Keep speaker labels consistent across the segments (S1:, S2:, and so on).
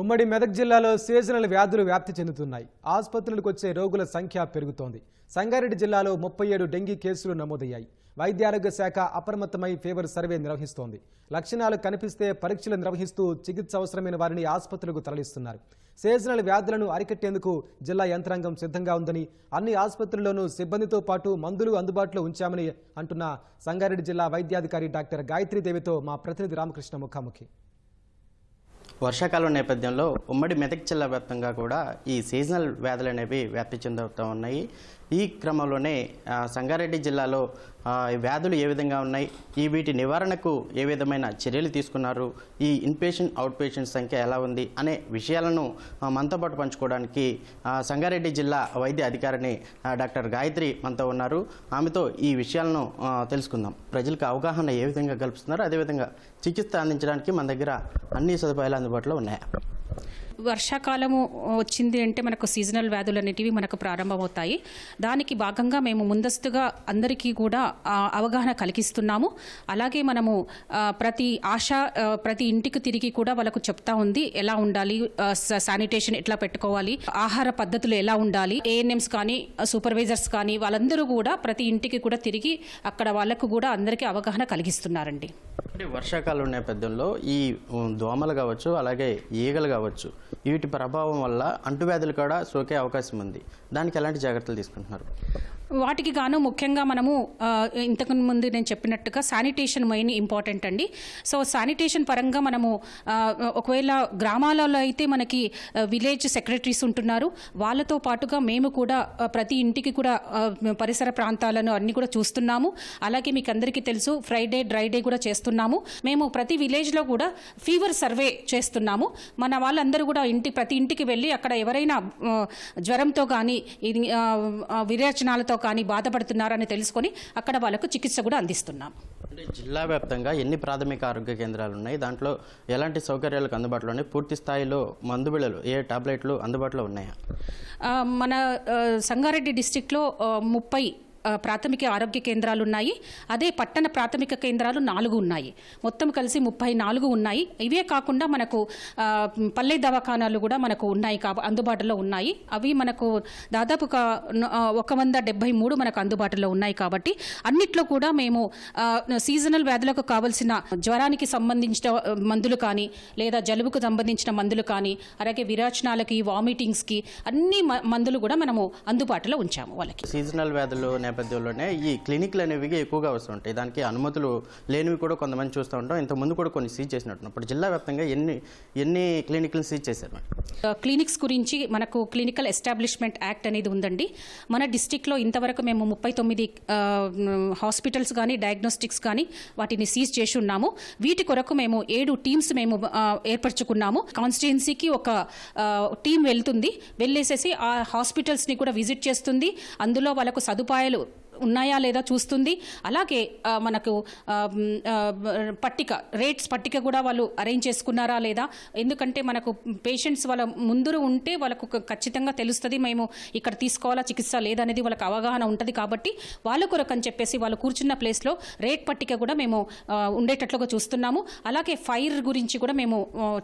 S1: ఉమ్మడి మెదక్ జిల్లాలో సీజనల్ వ్యాధులు వ్యాప్తి చెందుతున్నాయి. ఆసుపత్రులకు వచ్చే రోగుల సంఖ్య పెరుగుతోంది. సంగారెడ్డి జిల్లాలో ముప్పై ఏడు డెంగీ కేసులు నమోదయ్యాయి. వైద్యారోగ్య శాఖ అప్రమత్తమై ఫీవర్ సర్వే నిర్వహిస్తోంది. లక్షణాలు కనిపిస్తే పరీక్షలు నిర్వహిస్తూ చికిత్స అవసరమైన వారిని ఆసుపత్రులకు తరలిస్తున్నారు. సీజనల్ వ్యాధులను అరికట్టేందుకు జిల్లా యంత్రాంగం సిద్ధంగా ఉందని అన్ని ఆసుపత్రుల్లోనూ సిబ్బందితో పాటు మందులు అందుబాటులో ఉంచామని అంటున్న సంగారెడ్డి జిల్లా వైద్యాధికారి డాక్టర్ గాయత్రీదేవితో మా ప్రతినిధి రామకృష్ణ ముఖాముఖి.
S2: వర్షాకాలం నేపథ్యంలో ఉమ్మడి మెదక్ జిల్లా వ్యాప్తంగా కూడా ఈ సీజనల్ వ్యాధులు అనేవి వ్యాప్తి చెందుతూ ఉన్నాయి. ఈ క్రమంలోనే సంగారెడ్డి జిల్లాలో వ్యాధులు ఏ విధంగా ఉన్నాయి ఈ వీటి నివారణకు ఏ విధమైన చర్యలు తీసుకున్నారు ఈ ఇన్పేషెంట్ అవుట్ పేషెంట్ సంఖ్య ఎలా ఉంది అనే విషయాలను మనతో పాటు పంచుకోవడానికి సంగారెడ్డి జిల్లా వైద్య అధికారిని డాక్టర్ గాయత్రి మనతో ఉన్నారు. ఆమెతో ఈ విషయాలను తెలుసుకుందాం. ప్రజలకు అవగాహన ఏ విధంగా కల్పిస్తున్నారు అదేవిధంగా చికిత్స అందించడానికి మన దగ్గర అన్ని సదుపాయాలు అందుబాటులో ఉన్నాయా?
S3: వర్షాకాలము వచ్చింది అంటే మనకు సీజనల్ వ్యాధులు అనేటివి మనకు ప్రారంభమవుతాయి. దానికి భాగంగా మేము ముందస్తుగా అందరికీ కూడా అవగాహన కలిగిస్తున్నాము. అలాగే మనము ప్రతి ఆశ ప్రతి ఇంటికి తిరిగి కూడా వాళ్ళకు చెప్తా ఉంది ఎలా ఉండాలి శానిటేషన్ ఎట్లా పెట్టుకోవాలి ఆహార పద్ధతులు ఎలా ఉండాలి ఏఎన్ఎంస్ కానీ సూపర్వైజర్స్ కానీ వాళ్ళందరూ కూడా ప్రతి ఇంటికి కూడా తిరిగి అక్కడ వాళ్ళకు కూడా అందరికీ అవగాహన కలిగిస్తున్నారండి.
S2: అంటే వర్షాకాలం నేపథ్యంలో ఈ దోమలు కావచ్చు అలాగే ఈగలు కావచ్చు వీటి ప్రభావం వల్ల అంటువ్యాధులు కూడా సోకే అవకాశం ఉంది. దానికి ఎలాంటి జాగ్రత్తలు తీసుకుంటున్నారు?
S3: వాటికి గాను ముఖ్యంగా మనము ఇంతకు ముందు నేను చెప్పినట్టుగా శానిటేషన్ మెయిన్ ఇంపార్టెంట్ అండి. సో శానిటేషన్ పరంగా మనము ఒకవేళ గ్రామాలలో అయితే మనకి విలేజ్ సెక్రటరీస్ ఉంటున్నారు వాళ్ళతో పాటుగా మేము కూడా ప్రతి ఇంటికి కూడా పరిసర ప్రాంతాలను అన్ని కూడా చూస్తున్నాము. అలాగే మీకు అందరికీ తెలుసు ఫ్రైడే డ్రై డే కూడా చేస్తున్నాము. మేము ప్రతి విలేజ్లో కూడా ఫీవర్ సర్వే చేస్తున్నాము. మన వాళ్ళందరూ కూడా ఇంటి ప్రతి ఇంటికి వెళ్ళి అక్కడ ఎవరైనా జ్వరంతో కానీ ఇది విరేచనాలతో కానీ బాధపడుతున్నారని తెలుసుకొని అక్కడ వాళ్ళకు చికిత్స కూడా అందిస్తున్నాం.
S2: అంటే జిల్లా వ్యాప్తంగా ఎన్ని ప్రాథమిక ఆరోగ్య కేంద్రాలు ఉన్నాయి? దాంట్లో ఎలాంటి సౌకర్యాలకు అందుబాటులో ఉన్నాయి పూర్తి స్థాయిలో మందు బిళ్ళలు ఏ టాబ్లెట్లు అందుబాటులో ఉన్నాయా?
S3: మన సంగారెడ్డి డిస్టిక్లో ముప్పై ప్రాథమిక ఆరోగ్య కేంద్రాలు ఉన్నాయి. అదే పట్టణ ప్రాథమిక కేంద్రాలు నాలుగు ఉన్నాయి. మొత్తం కలిసి ముప్పై నాలుగు ఉన్నాయి. ఇవే కాకుండా మనకు పల్లె దవాఖానాలు కూడా మనకు ఉన్నాయి కాబ అందుబాటులో ఉన్నాయి. అవి మనకు దాదాపు ఒక వంద డెబ్బై మూడు మనకు అందుబాటులో ఉన్నాయి కాబట్టి అన్నిట్లో కూడా మేము సీజనల్ వ్యాధులకు కావలసిన జ్వరానికి సంబంధించిన మందులు కానీ లేదా జలుబుకు సంబంధించిన మందులు కానీ అలాగే విరాచనాలకి వామిటింగ్స్కి అన్ని మ- మందులు కూడా మనము అందుబాటులో ఉంచాము వాళ్ళకి.
S2: సీజనల్ వ్యాధులు నేపథ్యంలోనే ఈ క్లినిక్లు అనేవి ఎక్కువగా వస్తుంటాయి. దానికి అనుమతులు లేనివి కూడా కొంతమంది చూస్తూ ఉంటాం. ఇంతకుముందు ముందు కూడా కొన్ని సీజ్ చేసినట్టు ఇప్పుడు జిల్లా వ్యాప్తంగా ఎన్ని ఎన్ని క్లినిక్లు సీజ్ చేశారు
S3: క్లినిక్స్ గురించి మనకు క్లినికల్ ఎస్టాబ్లిష్మెంట్ యాక్ట్ అనేది ఉందండి. మన డిస్టిక్లో ఇంతవరకు మేము ముప్పై తొమ్మిది హాస్పిటల్స్ కానీ డయాగ్నోస్టిక్స్ కానీ వాటిని సీజ్ చేసి ఉన్నాము. వీటి కొరకు మేము ఏడు టీమ్స్ మేము ఏర్పరచుకున్నాము. కాన్స్టిట్యున్సీకి ఒక టీం వెళ్తుంది. వెళ్ళేసేసి ఆ హాస్పిటల్స్ని కూడా విజిట్ చేస్తుంది. అందులో వాళ్ళకు సదుపాయాలు ఉన్నాయా లేదా చూస్తుంది. అలాగే మనకు పట్టిక రేట్స్ పట్టిక కూడా వాళ్ళు అరేంజ్ చేసుకున్నారా లేదా? ఎందుకంటే మనకు పేషెంట్స్ వాళ్ళ ముందురు ఉంటే వాళ్ళకు ఖచ్చితంగా తెలుస్తుంది మేము ఇక్కడ తీసుకోవాలా చికిత్స లేదనేది వాళ్ళకి అవగాహన ఉంటుంది కాబట్టి వాళ్ళ కొరకు అని చెప్పేసి వాళ్ళు కూర్చున్న ప్లేస్లో రేట్ పట్టిక కూడా మేము ఉండేటట్లుగా చూస్తున్నాము. అలాగే ఫైర్ గురించి కూడా మేము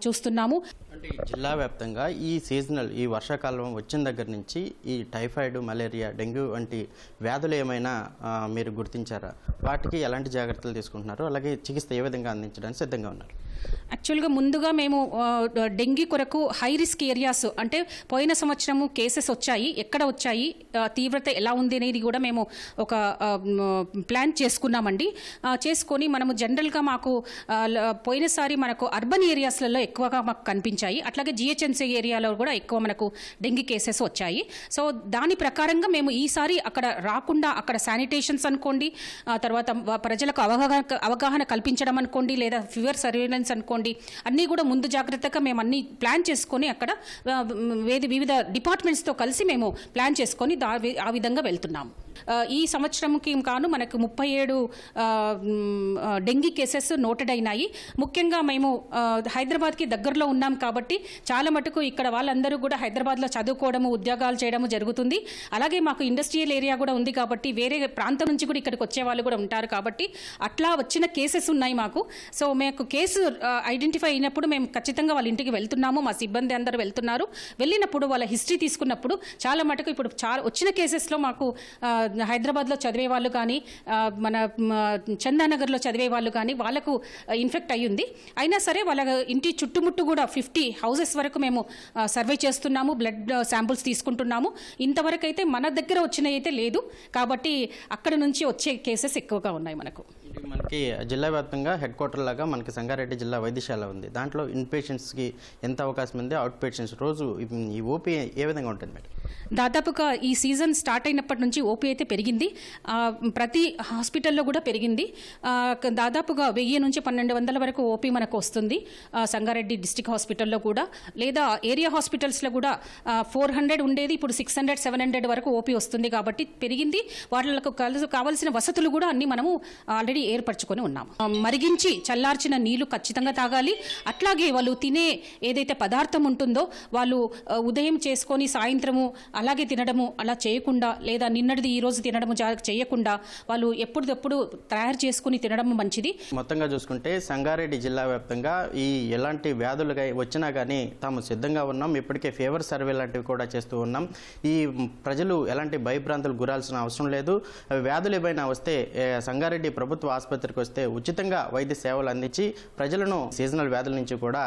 S3: చూస్తున్నాము.
S2: అంటే జిల్లా వ్యాప్తంగా ఈ సీజనల్ ఈ వర్షాకాలం వచ్చిన దగ్గర నుంచి ఈ టైఫాయిడ్ మలేరియా డెంగ్యూ వంటి వ్యాధులు ఏమైనా ఏమైనా మీరు గుర్తించారా? వాటికి ఎలాంటి జాగ్రత్తలు తీసుకుంటున్నారు? అలాగే చికిత్స ఏ విధంగా అందించడానికి సిద్ధంగా ఉన్నారు?
S3: యాక్చువల్గా ముందుగా మేము డెంగీ కొరకు హై రిస్క్ ఏరియాస్ అంటే పోయిన సంవత్సరము కేసెస్ వచ్చాయి ఎక్కడ వచ్చాయి తీవ్రత ఎలా ఉంది అనేది కూడా మేము ఒక ప్లాన్ చేసుకున్నామండి. చేసుకొని మనము జనరల్గా మాకు పోయినసారి మనకు అర్బన్ ఏరియాస్లలో ఎక్కువగా మాకు కనిపించాయి. అట్లాగే జిహెచ్ఎంసీ ఏరియాలో కూడా ఎక్కువ మనకు డెంగీ కేసెస్ వచ్చాయి. సో దాని ప్రకారంగా మేము ఈసారి అక్కడ రాకుండా అక్కడ శానిటేషన్స్ అనుకోండి తర్వాత ప్రజలకు అవగాహన అవగాహన కల్పించడం అనుకోండి లేదా ఫీవర్ సర్వేలెన్స్ అనుకోండి అన్నీ కూడా ముందు జాగ్రత్తగా మేము అన్ని ప్లాన్ చేసుకొని అక్కడ వివిధ డిపార్ట్మెంట్స్తో కలిసి మేము ప్లాన్ చేసుకొని ఆ విధంగా వెళ్తున్నాము. ఈ సంవత్సరంకి కాను మనకు ముప్పై ఏడు డెంగీ కేసెస్ నోటెడ్ అయినాయి ముఖ్యంగా మేము హైదరాబాద్కి దగ్గరలో ఉన్నాం కాబట్టి చాలా మటుకు ఇక్కడ వాళ్ళందరూ కూడా హైదరాబాద్లో చదువుకోవడము ఉద్యోగాలు చేయడము జరుగుతుంది. అలాగే మాకు ఇండస్ట్రియల్ ఏరియా కూడా ఉంది కాబట్టి వేరే ప్రాంతం నుంచి కూడా ఇక్కడికి వచ్చే వాళ్ళు కూడా ఉంటారు కాబట్టి అట్లా వచ్చిన కేసెస్ ఉన్నాయి మాకు. సో మాకు కేసు ఐడెంటిఫై అయినప్పుడు మేము ఖచ్చితంగా వాళ్ళ ఇంటికి వెళ్తున్నాము. మా సిబ్బంది అందరూ వెళ్తున్నారు. వెళ్ళినప్పుడు వాళ్ళ హిస్టరీ తీసుకున్నప్పుడు చాలా మటుకు ఇప్పుడు చాలా వచ్చిన కేసెస్లో మాకు హైదరాబాద్లో చదివే వాళ్ళు కానీ మన చందానగర్లో చదివే వాళ్ళు కానీ వాళ్ళకు ఇన్ఫెక్ట్ అయ్యింది. అయినా సరే వాళ్ళ ఇంటి చుట్టుముట్టు కూడా ఫిఫ్టీ హౌసెస్ వరకు మేము సర్వే చేస్తున్నాము బ్లడ్ శాంపుల్స్ తీసుకుంటున్నాము. ఇంతవరకు అయితే మన దగ్గర వచ్చినవి అయితే లేదు. కాబట్టి అక్కడ నుంచి వచ్చే కేసెస్ ఎక్కువగా ఉన్నాయి మనకు.
S2: మనకి జిల్లా వ్యాప్తంగా హెడ్ క్వార్టర్ లాగా మనకి సంగారెడ్డి జిల్లా వైద్యశాల ఉంది. దాంట్లో ఇన్ పేషెంట్స్కి ఎంత అవకాశం ఉంది? అవుట్ పేషెంట్స్ రోజు ఈ- ఓపీ ఏ విధంగా ఉంటుంది మేడం?
S3: దాదాపుగా ఈ సీజన్ స్టార్ట్ అయినప్పటి నుంచి ఓపీ అయితే పెరిగింది. ప్రతి హాస్పిటల్లో కూడా పెరిగింది. దాదాపుగా వెయ్యి నుంచి పన్నెండు వందల వరకు ఓపీ మనకు వస్తుంది సంగారెడ్డి డిస్టిక్ హాస్పిటల్లో కూడా. లేదా ఏరియా హాస్పిటల్స్లో కూడా ఫోర్ హండ్రెడ్ ఉండేది ఇప్పుడు సిక్స్ హండ్రెడ్ సెవెన్ హండ్రెడ్ వరకు ఓపీ వస్తుంది కాబట్టి పెరిగింది. వాళ్ళకు కల- కావాల్సిన వసతులు కూడా అన్ని మనము ఆల్రెడీ ఏర్పరచుకొని ఉన్నాము. మరిగించి చల్లార్చిన నీళ్ళు ఖచ్చితంగా తాగాలి. అట్లాగే వాళ్ళు తినే ఏదైతే పదార్థం ఉంటుందో వాళ్ళు ఉదయం చేసుకొని సాయంత్రము అలాగే తినడము అలా చేయకుండా లేదా నిన్నటిది ఈ రోజు తినడము చేయకుండా వాళ్ళు ఎప్పటికప్పుడు తయారు చేసుకుని తినడం మంచిది.
S2: మొత్తంగా చూసుకుంటే సంగారెడ్డి జిల్లా వ్యాప్తంగా ఈ ఎలాంటి వ్యాధులు వచ్చినా కానీ తాము సిద్ధంగా ఉన్నాం. ఇప్పటికే ఫీవర్ సర్వే లాంటివి కూడా చేస్తూ ఉన్నాం. ఈ ప్రజలు ఎలాంటి భయభ్రాంతులు గురాల్సిన అవసరం లేదు. వ్యాధులు ఏమైనా వస్తే సంగారెడ్డి ప్రభుత్వ ఆసుపత్రి ఆసుపత్రికి వస్తే ఉచితంగా వైద్య సేవలు అందించి ప్రజలను సీజనల్ వ్యాధుల నుంచి కూడా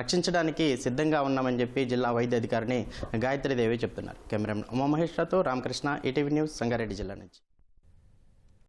S2: రక్షించడానికి సిద్ధంగా ఉన్నామని చెప్పి జిల్లా వైద్య అధికారిని గాయత్రీదేవి చెప్తున్నారు. కెమెరా ఉమామహేశ్వరతో రామకృష్ణ ఈటీవీ న్యూస్ సంగారెడ్డి జిల్లా నుంచి.